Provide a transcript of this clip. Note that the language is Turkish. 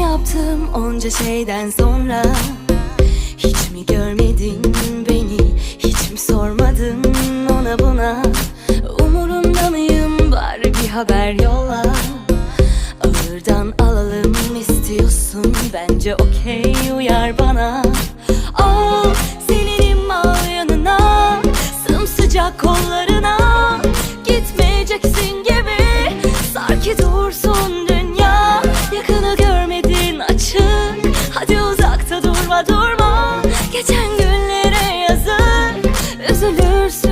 Yaptım onca şeyden sonra. Hiç mi görmedin beni? Hiç mi sormadın ona buna? Umurunda mıyım? Bari bir haber yolla. Ağırdan alalım istiyorsun. Bence okey uyar bana. Al seninim yanına. Sımsıcak kollarına. Gitmeyeceksin gibi. Sar ki Hadi uzakta durma durma. Geçen günlere yazın. Üzülürsün.